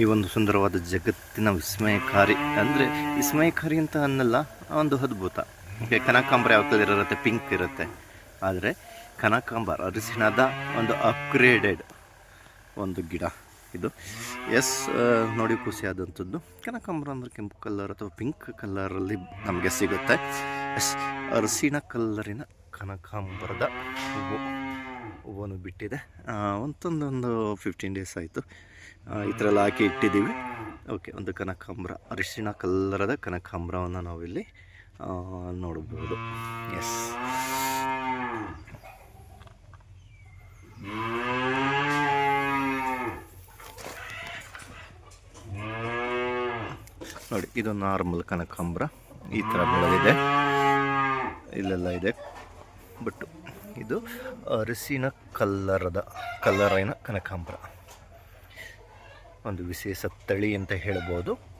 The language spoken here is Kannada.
ಈ ಒಂದು ಸುಂದರವಾದ ಜಗತ್ತಿನ ವಿಸ್ಮಯಕಾರಿ, ಅಂದರೆ ವಿಸ್ಮಯಕಾರಿ ಅಂತ ಅನ್ನಲ್ಲ, ಒಂದು ಅದ್ಭುತ. ಓಕೆ, ಕನಕಾಂಬರ ಯಾವ ಇರುತ್ತೆ ಪಿಂಕ್ ಇರುತ್ತೆ. ಆದರೆ ಕನಕಾಂಬರ, ಅರಿಶಿಣದ ಒಂದು ಅಪ್ಗ್ರೇಡೆಡ್ ಒಂದು ಗಿಡ ಇದು. ಎಸ್ ನೋಡಿ ಖುಷಿಯಾದಂಥದ್ದು. ಕನಕಾಂಬರ ಅಂದರೆ ಕೆಂಪು ಕಲ್ಲರ್ ಅಥವಾ ಪಿಂಕ್ ಕಲ್ಲರಲ್ಲಿ ನಮಗೆ ಸಿಗುತ್ತೆ. ಎಸ್ ಅರಸಿನ ಕಲ್ಲರಿನ ಕನಕಾಂಬರದ ಹೂವನ್ನು ಬಿಟ್ಟಿದೆ. ಒಂದೊಂದೊಂದು ಫಿಫ್ಟೀನ್ ಡೇಸ್ ಆಯಿತು. ಈ ಥರ ಎಲ್ಲ ಹಾಕಿ ಇಟ್ಟಿದ್ದೀವಿ. ಓಕೆ ಒಂದು ಕನಕಾಂಬ್ರ, ಅರಿಶಿಣ ಕಲ್ಲರದ ಕನಕಾಂಬ್ರವನ್ನು ನಾವಿಲ್ಲಿ ನೋಡಬಹುದು ಎಸ್ ನೋಡಿ, ಇದು ನಾರ್ಮಲ್ ಕನಕಾಂಬ್ರ. ಈ ಥರ ಬೆಳೆದಿದೆ. ಇಲ್ಲೆಲ್ಲ ಇದೆ. ಬಟ್ ಇದು ಅರಸಿನ ಕಲ್ಲರದ ಕಲ್ಲರಿನ ಕನಕಾಂಬರ. ಒಂದು ವಿಶೇಷ ತಳಿ ಅಂತ ಹೇಳ್ಬೋದು.